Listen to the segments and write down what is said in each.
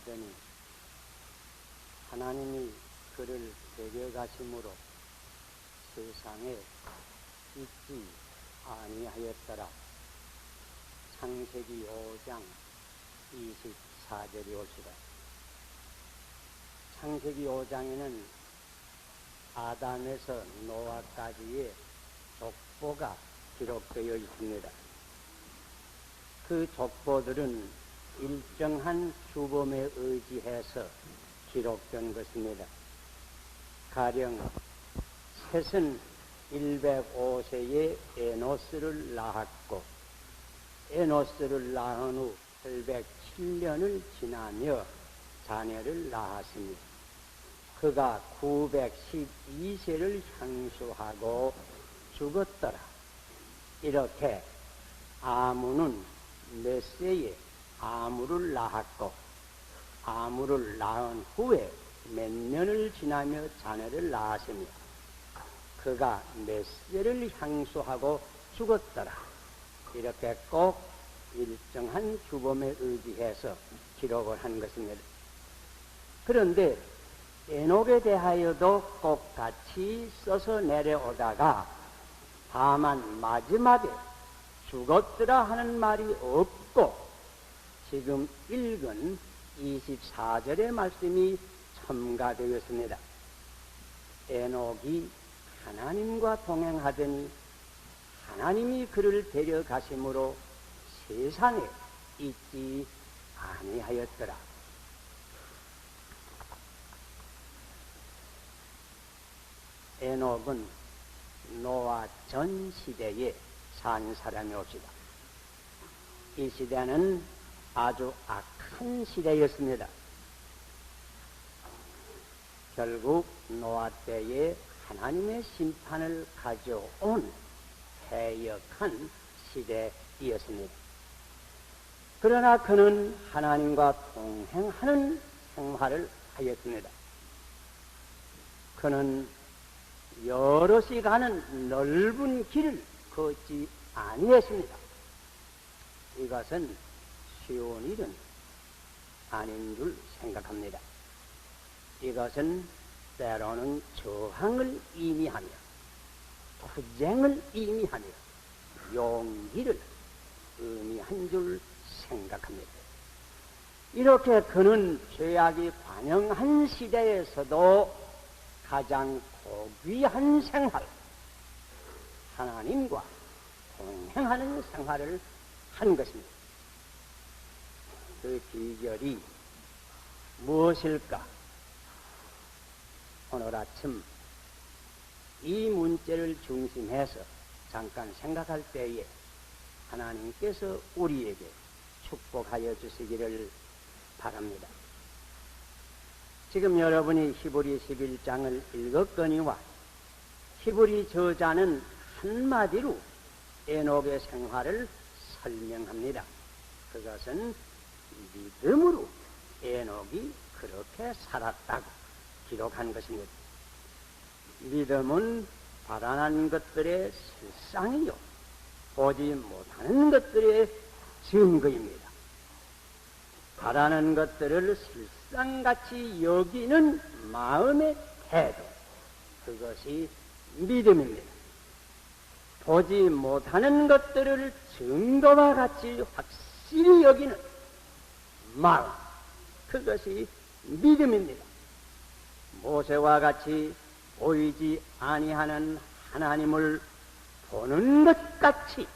하더니 하나님이 그를 데려가심으로 세상에 있지 아니하였더라. 창세기 5장 24절이 옳시다. 창세기 5장에는 아담에서 노아까지의 족보가 기록되어 있습니다. 그 족보들은 일정한 주범에 의지해서 기록된 것입니다. 가령 셋은 105세에 에노스를 낳았고 에노스를 낳은 후 807년을 지나며 자녀를 낳았습니다. 그가 912세를 향수하고 죽었더라. 이렇게 아무는 메세에 아무를 낳았고 아무를 낳은 후에 몇 년을 지나며 자녀를 낳았으며 그가 메세를 향수하고 죽었더라. 이렇게 꼭 일정한 주범에 의지해서 기록을 한 것입니다. 그런데 에녹에 대하여도 꼭 같이 써서 내려오다가 다만 마지막에 죽었더라 하는 말이 없고 지금 읽은 24절의 말씀이 첨가되었습니다. 에녹이 하나님과 동행하더니 하나님이 그를 데려가심으로 세상에 있지 아니하였더라. 에녹은 노아 전 시대에 산 사람이 옵시다. 이 시대는 아주 악한 시대였습니다. 결국 노아 때에 하나님의 심판을 가져온 해역한 시대이었습니다. 그러나 그는 하나님과 동행하는 생활을 하였습니다. 그는 여럿이 가는 넓은 길을 걷지 아니했습니다. 이것은 쉬운 일은 아닌 줄 생각합니다. 이것은 때로는 저항을 의미하며 투쟁을 의미하며 용기를 의미한 줄 생각합니다. 이렇게 그는 죄악이 관영한 시대에서도 가장 고귀한 생활, 하나님과 동행하는 생활을 한 것입니다. 그 비결이 무엇일까? 오늘 아침 이 문제를 중심해서 잠깐 생각할 때에 하나님께서 우리에게 축복하여 주시기를 바랍니다. 지금 여러분이 히브리 11장을 읽었거니와 히브리 저자는 한마디로 에녹의 생활을 설명합니다. 그것은 믿음으로 에녹이 그렇게 살았다고 기록한 것입니다. 믿음은 바라는 것들의 실상이요. 보지 못하는 것들의 증거입니다. 바라는 것들을 실상같이 여기는 마음의 태도. 그것이 믿음입니다. 보지 못하는 것들을 증거와 같이 확실히 여기는 마음. 그것이 믿음입니다. 모세와 같이 보이지 아니하는 하나님을 보는 것 같이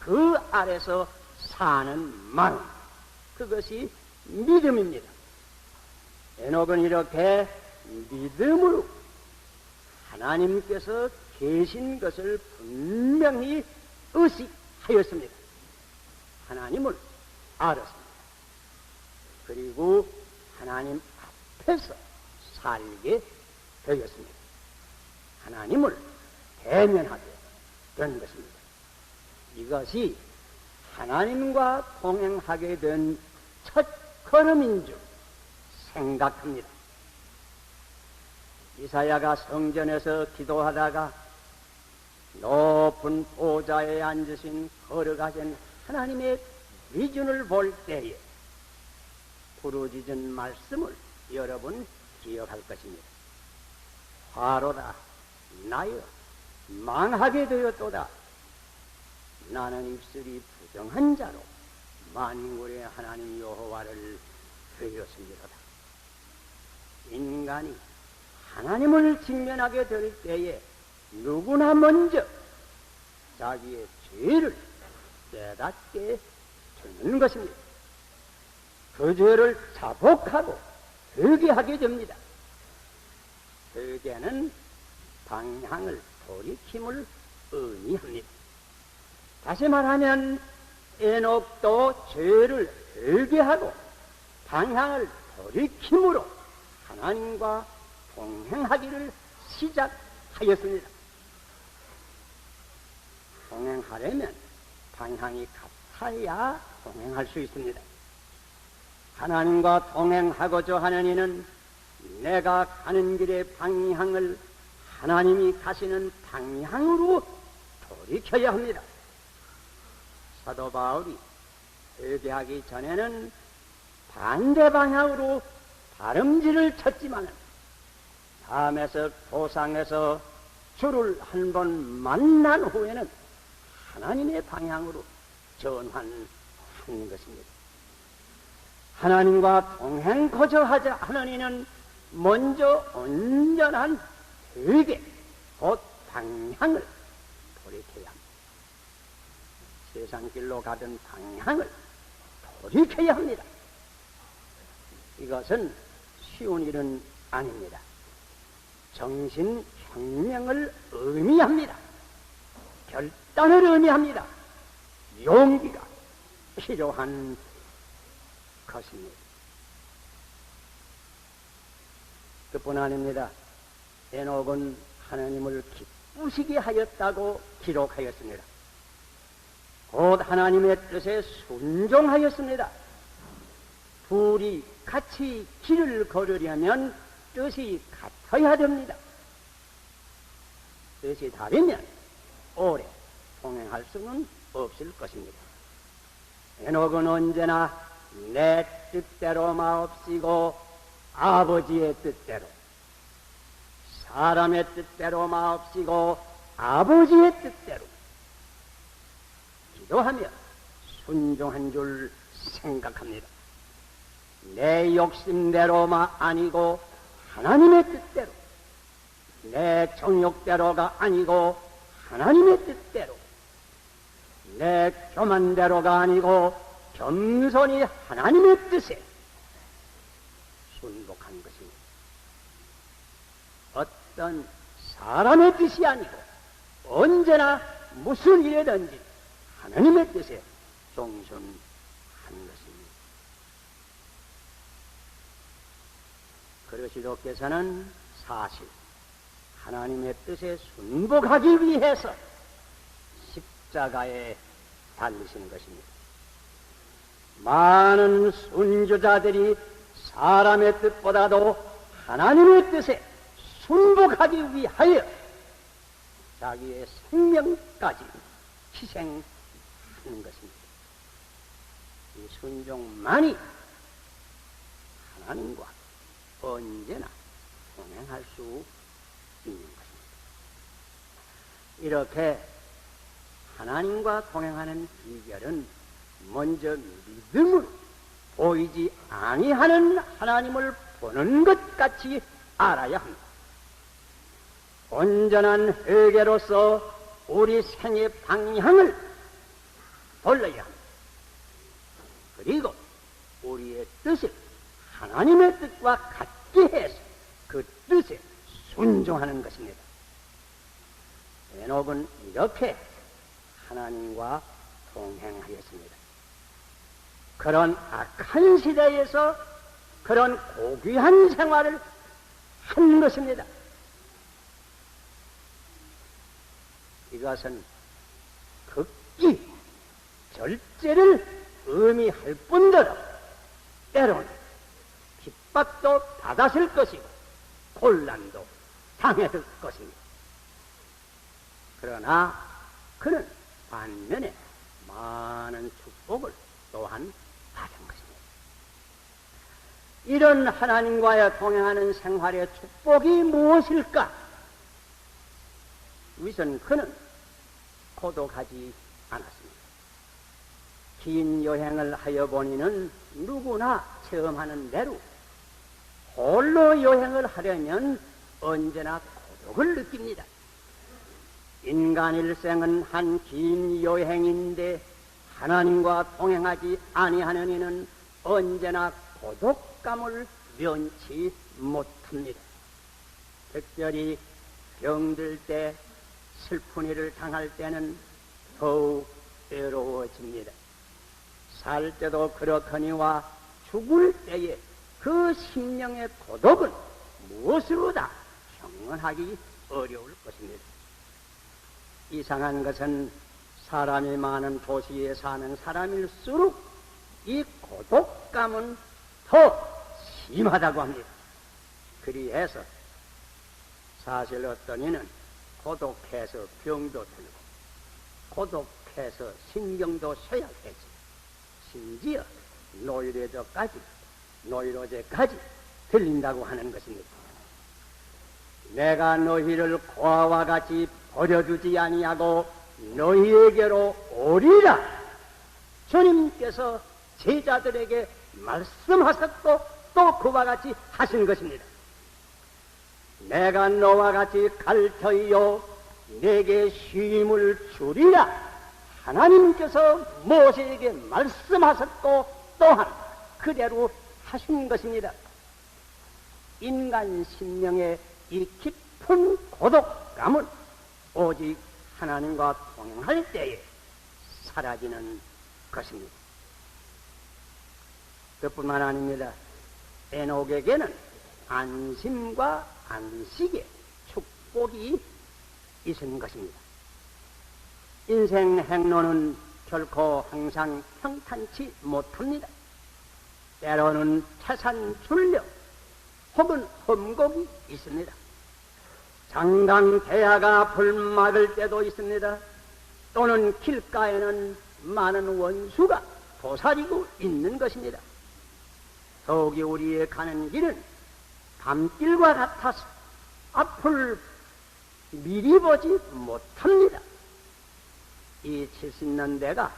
그 아래서 사는 마음. 그것이 믿음입니다. 에녹은 이렇게 믿음으로 하나님께서 계신 것을 분명히 의식하였습니다. 하나님을 알았습니다. 그리고 하나님 앞에서 살게 되었습니다. 하나님을 대면하게 된 것입니다. 이것이 하나님과 동행하게 된 첫 걸음인 줄 생각합니다. 이사야가 성전에서 기도하다가 높은 보좌에 앉으신 걸어가신 하나님의 비준을 볼 때에 부르짖은 말씀을 여러분 기억할 것입니다. 화로다 나여 망하게 되었도다. 나는 입술이 부정한 자로 만인골의 하나님 여호와를 되었습니다. 인간이 하나님을 직면하게 될 때에 누구나 먼저 자기의 죄를 깨닫게 되는 것입니다. 그 죄를 자복하고 회개하게 됩니다. 회개는 방향을 돌이킴을 의미합니다. 다시 말하면 에녹도 죄를 회개하고 방향을 돌이킴으로 하나님과 동행하기를 시작하였습니다. 동행하려면 방향이 같아야 동행할 수 있습니다. 하나님과 동행하고자 하는 이는 내가 가는 길의 방향을 하나님이 가시는 방향으로 돌이켜야 합니다. 사도 바울이 회개하기 전에는 반대 방향으로 다름질을 쳤지만 다음에서 도상에서 주를 한 번 만난 후에는 하나님의 방향으로 전환하는 것입니다. 하나님과 동행 거저하자 하는 이는 먼저 온전한 회개, 곧 방향을 돌이켜야 합니다. 세상 길로 가던 방향을 돌이켜야 합니다. 이것은 쉬운 일은 아닙니다. 정신 혁명을 의미합니다. 결단을 의미합니다. 용기가 필요한 것입니다. 그뿐 아닙니다. 에녹은 하나님을 기쁘시게 하였다고 기록하였습니다. 곧 하나님의 뜻에 순종하였습니다. 둘이 같이 길을 걸으려면 뜻이 같아야 됩니다. 뜻이 다르면 오래 동행할 수는 없을 것입니다. 에녹은 언제나 내 뜻대로 마옵시고 아버지의 뜻대로 사람의 뜻대로 마옵시고 아버지의 뜻대로 기도하며 순종한 줄 생각합니다. 내 욕심대로만 아니고 하나님의 뜻대로 내 정욕대로가 아니고 하나님의 뜻대로 내 교만대로가 아니고 겸손히 하나님의 뜻에 순복한 것입니다. 어떤 사람의 뜻이 아니고 언제나 무슨 일이든지 하나님의 뜻에 종손한 것입니다. 그러시도께서는 사실 하나님의 뜻에 순복하기 위해서 십자가에 달리시는 것입니다. 많은 순주자들이 사람의 뜻보다도 하나님의 뜻에 순복하기 위하여 자기의 생명까지 희생하는 것입니다. 이 순종만이 하나님과 언제나 동행할 수 있는 것입니다. 이렇게 하나님과 동행하는 비결은 먼저 믿음으로 보이지 아니하는 하나님을 보는 것 같이 알아야 합니다. 온전한 회개로서 우리 생의 방향을 돌려야 합니다. 그리고 우리의 뜻을 하나님의 뜻과 같게 해서 그 뜻에 순종하는 것입니다. 에녹은 이렇게 하나님과 동행하였습니다. 그런 악한 시대에서 그런 고귀한 생활을 한 것입니다. 이것은 극기 절제를 의미할 뿐더러 때로는 핍박도 받았을 것이고 곤란도 당했을 것입니다. 그러나 그는 반면에 많은 축복을 또한. 이런 하나님과의 동행하는 생활의 축복이 무엇일까? 우선 그는 고독하지 않았습니다. 긴 여행을 하여 보니는 누구나 체험하는 대로 홀로 여행을 하려면 언제나 고독을 느낍니다. 인간 일생은 한 긴 여행인데 하나님과 동행하지 아니하는 이는 언제나 고독 감을 면치 못합니다. 특별히 병들 때 슬픈 일을 당할 때는 더욱 외로워집니다. 살 때도 그렇거니와 죽을 때에 그 심령의 고독은 무엇으로다 형언하기 어려울 것입니다. 이상한 것은 사람이 많은 도시에 사는 사람일수록 이 고독감은 더 심하다고 합니다. 그리해서 사실 어떤 이는 고독해서 병도 들고 고독해서 신경도 쇠약해지 심지어 노이로제까지 노이로제까지 들린다고 하는 것입니다. 내가 너희를 고아와 같이 버려두지 아니하고 너희에게로 오리라. 주님께서 제자들에게 말씀하셨고 또 그와 같이 하신 것입니다. 내가 너와 같이 갈 터이요 내게 쉼을 주리라. 하나님께서 모세에게 말씀하셨고 또한 그대로 하신 것입니다. 인간 심령의 이 깊은 고독감은 오직 하나님과 동행할 때에 사라지는 것입니다. 그뿐만 아닙니다. 에녹에게는 안심과 안식의 축복이 있은 것입니다. 인생 행로는 결코 항상 평탄치 못합니다. 때로는 태산 출력 혹은 험곡이 있습니다. 장강 대야가 불막을 때도 있습니다. 또는 길가에는 많은 원수가 도사리고 있는 것입니다. 더욱이 우리의 가는 길은 밤길과 같아서 앞을 미리 보지 못합니다. 이 70년대가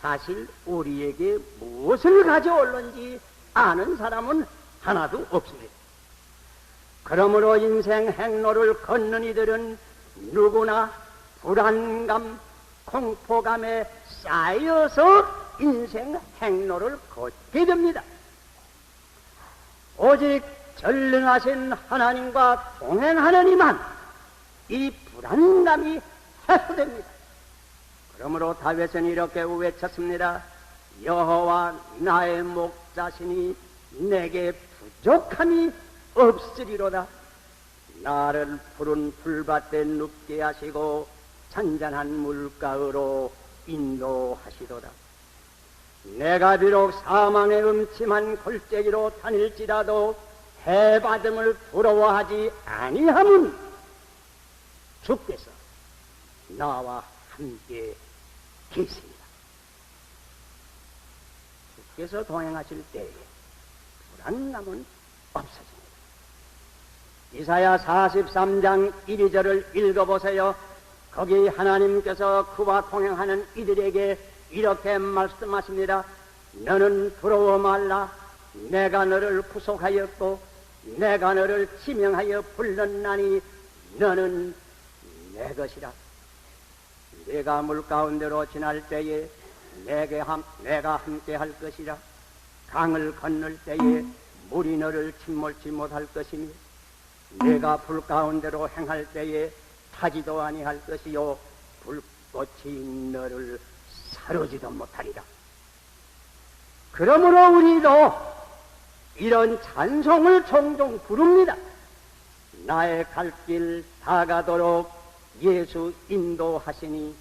사실 우리에게 무엇을 가져올는지 아는 사람은 하나도 없습니다. 그러므로 인생 행로를 걷는 이들은 누구나 불안감, 공포감에 쌓여서 인생 행로를 걷게 됩니다. 오직 전능하신 하나님과 동행하는 이만 이 불안감이 해소됩니다. 그러므로 다윗은 이렇게 외쳤습니다. 여호와 나의 목자신이 내게 부족함이 없으리로다. 나를 푸른 풀밭에 눕게 하시고 잔잔한 물가으로 인도하시도다. 내가 비록 사망의 음침한 골짜기로 다닐지라도 해받음을 부러워하지 아니함은 주께서 나와 함께 계십니다. 주께서 동행하실 때에 불안감은 없어집니다. 이사야 43장 1, 2절을 읽어보세요. 거기 하나님께서 그와 동행하는 이들에게 이렇게 말씀하십니다. 너는 부러워 말라. 내가 너를 구속하였고 내가 너를 지명하여 불렀나니 너는 내 것이라. 내가 물 가운데로 지날 때에 내게 함, 내가 함께 할 것이라. 강을 건널 때에 물이 너를 침몰치 못할 것이며 내가 불 가운데로 행할 때에 타지도 아니할 것이요 불꽃이 너를 사르지도 못하리라. 그러므로 우리도 이런 찬송을 종종 부릅니다. 나의 갈 길 다가도록 예수 인도하시니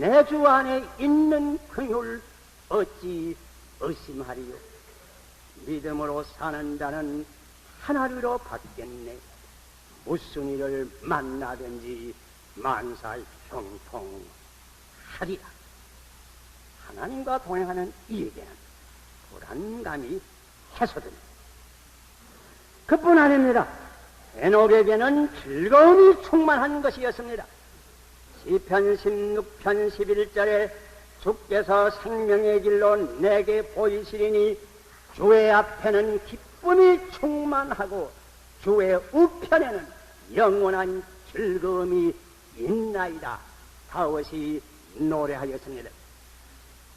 내 주 안에 있는 긍휼 어찌 의심하리요. 믿음으로 사는 자는 하나리로 받겠네. 무슨 일을 만나든지 만살 형통하리라. 하나님과 동행하는 이에게는 불안감이 해소됩니다. 그뿐 아닙니다. 에녹에게는 즐거움이 충만한 것이었습니다. 시편 16편 11절에 주께서 생명의 길로 내게 보이시리니 주의 앞에는 기쁨이 충만하고 주의 우편에는 영원한 즐거움이 있나이다. 다윗이 노래하였습니다.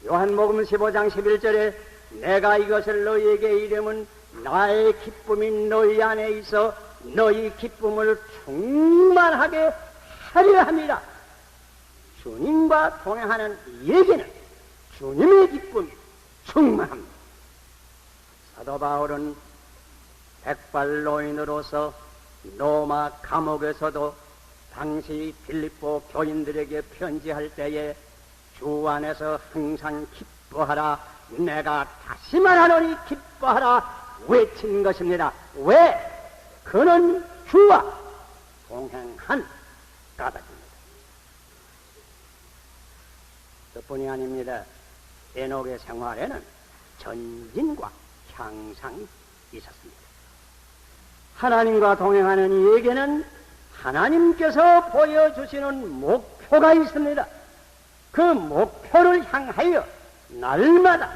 요한복음 15장 11절에 내가 이것을 너희에게 이름은 나의 기쁨이 너희 안에 있어 너희 기쁨을 충만하게 하려 합니다. 주님과 동행하는 이에게는 주님의 기쁨이 충만합니다. 사도 바울은 백발노인으로서 로마 감옥에서도 당시 빌립보 교인들에게 편지할 때에 주 안에서 항상 기뻐하라 내가 다시 말하노니 기뻐하라 외친 것입니다. 왜? 그는 주와 동행한 까닭입니다. 그뿐이 아닙니다. 에녹의 생활에는 전진과 향상이 있었습니다. 하나님과 동행하는 이에게는 하나님께서 보여주시는 목표가 있습니다. 그 목표를 향하여 날마다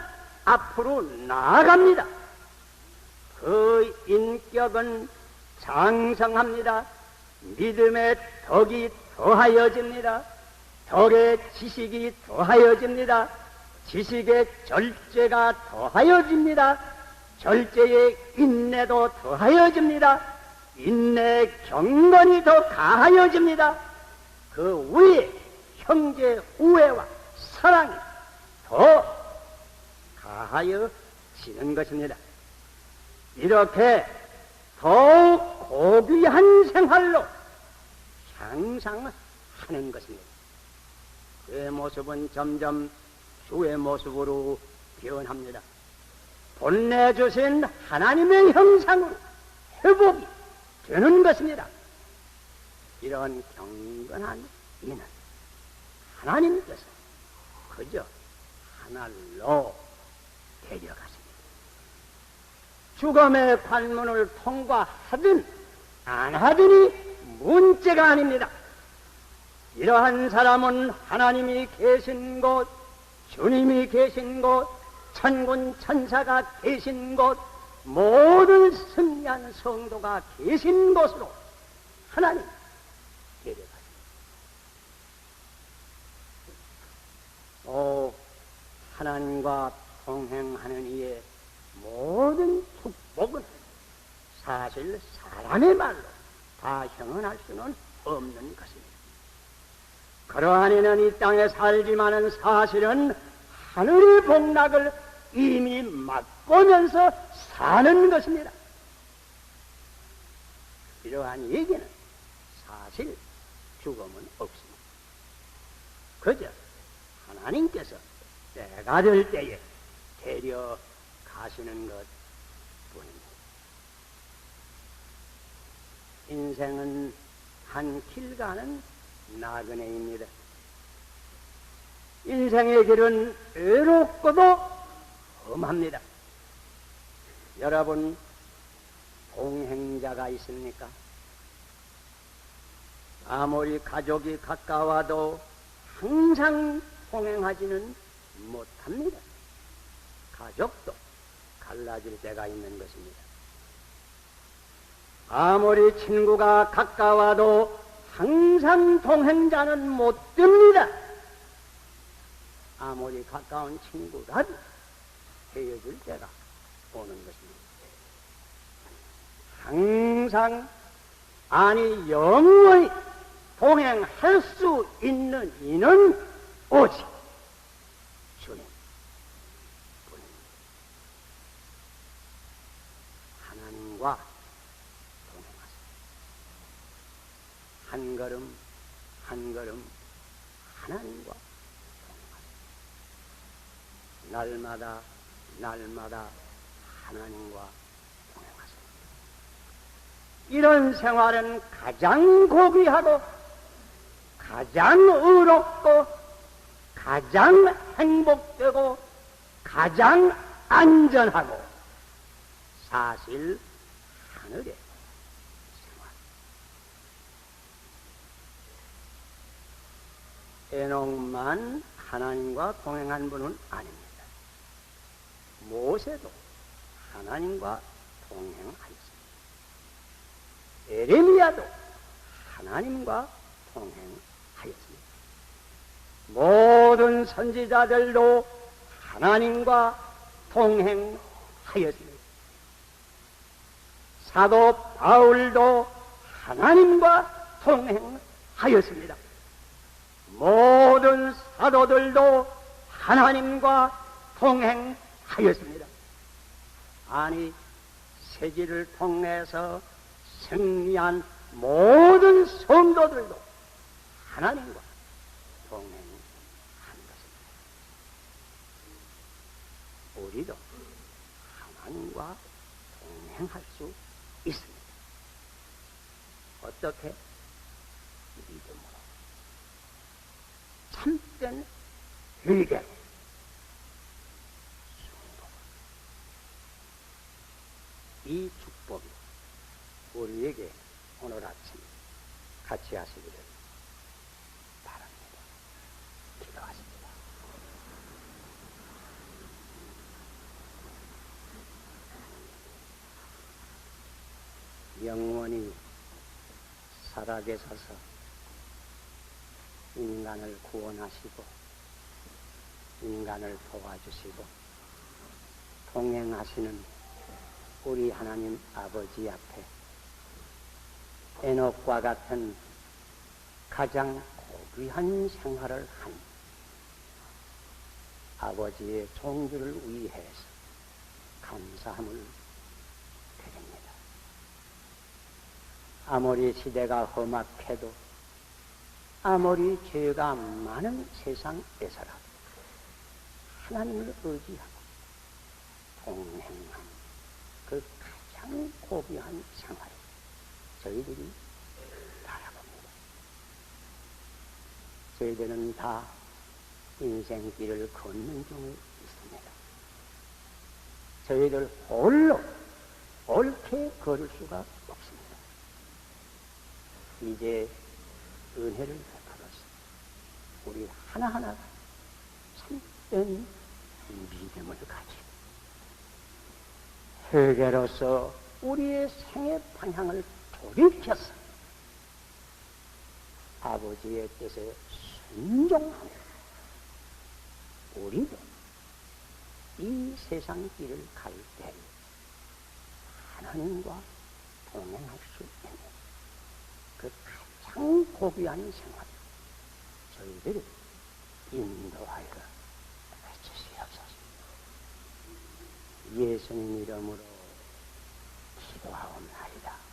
앞으로 나아갑니다. 그 인격은 장성합니다. 믿음의 덕이 더하여집니다. 덕의 지식이 더하여집니다. 지식의 절제가 더하여집니다. 절제의 인내도 더하여집니다. 인내의 경건이 더 가하여집니다. 그 위에 형제 우애와 사랑이 더 가하여 지는 것입니다. 이렇게 더욱 고귀한 생활로 향상하는 것입니다. 그의 모습은 점점 주의 모습으로 변합니다. 본래 주신 하나님의 형상으로 회복이 되는 것입니다. 이런 경건한 이는 하나님께서 그저 하늘로 데려가십니다. 죽음의 관문을 통과하든 안 하든이 문제가 아닙니다. 이러한 사람은 하나님이 계신 곳, 주님이 계신 곳, 천군 천사가 계신 곳, 모든 승리한 성도가 계신 곳으로 하나님 데려가십니다. 오, 하나님과 동행하는 이의 모든 축복은 사실 사람의 말로 다 형언할 수는 없는 것입니다. 그러한 이는 이 땅에 살지만은 사실은 하늘의 복락을 이미 맛보면서 사는 것입니다. 이러한 얘기는 사실 죽음은 없습니다. 그저 하나님께서 때가 될 때에 데려가시는 것 뿐입니다. 인생은 한 길 가는 나그네입니다. 인생의 길은 외롭고도 험합니다. 여러분, 동행자가 있습니까? 아무리 가족이 가까워도 항상 동행하지는 못합니다. 가족도 갈라질 때가 있는 것입니다. 아무리 친구가 가까워도 항상 동행자는 못 됩니다. 아무리 가까운 친구라도 헤어질 때가 오는 것입니다. 항상 아니 영원히 동행할 수 있는 이는 오직 주님 뿐입니다. 하나님과 동행하세요. 한 걸음 한 걸음 하나님과 동행하세요. 날마다 날마다 하나님과 동행하세요. 이런 생활은 가장 고귀하고 가장 의롭고 가장 행복되고 가장 안전하고 사실 하늘의 생활. 에녹만 하나님과 동행한 분은 아닙니다. 모세도 하나님과 동행하였습니다. 에레미야도 하나님과 동행하였습니다. 모든 선지자들도 하나님과 동행하였습니다. 사도 바울도 하나님과 동행하였습니다. 모든 사도들도 하나님과 동행하였습니다. 아니, 세지를 통해서 승리한 모든 성도들도 하나님과 동행한 것입니다. 우리도 하나님과 동행할 수 있습니다. 어떻게? 믿음으로. 참된 회개로. 이 축복이 우리에게 오늘 아침 같이 하시기를 바랍니다. 기도하십니다. 영원히 살아계셔서 인간을 구원하시고 인간을 도와주시고 동행하시는 우리 하나님 아버지 앞에 에녹과 같은 가장 고귀한 생활을 한 아버지의 종주를 위해서 감사함을 드립니다. 아무리 시대가 험악해도 아무리 죄가 많은 세상에서라도 하나님을 의지하고 동행하는 그 가장 고귀한 생활 저희들이 바라봅니다. 저희들은 다 인생길을 걷는 중에 있습니다. 저희들 홀로 옳게 걸을 수가. 이제 은혜를 베풀어서 우리 하나하나가 참된 믿음을 가지고 회개로서 우리의 생의 방향을 돌이켜서 아버지의 뜻에 순종하며 우리도 이 세상 길을 갈 때 하나님과 동행할 수그 참 고귀한 생활 저희들이 인도하여 주시옵소서. 예수님 이름으로 기도하옵나이다.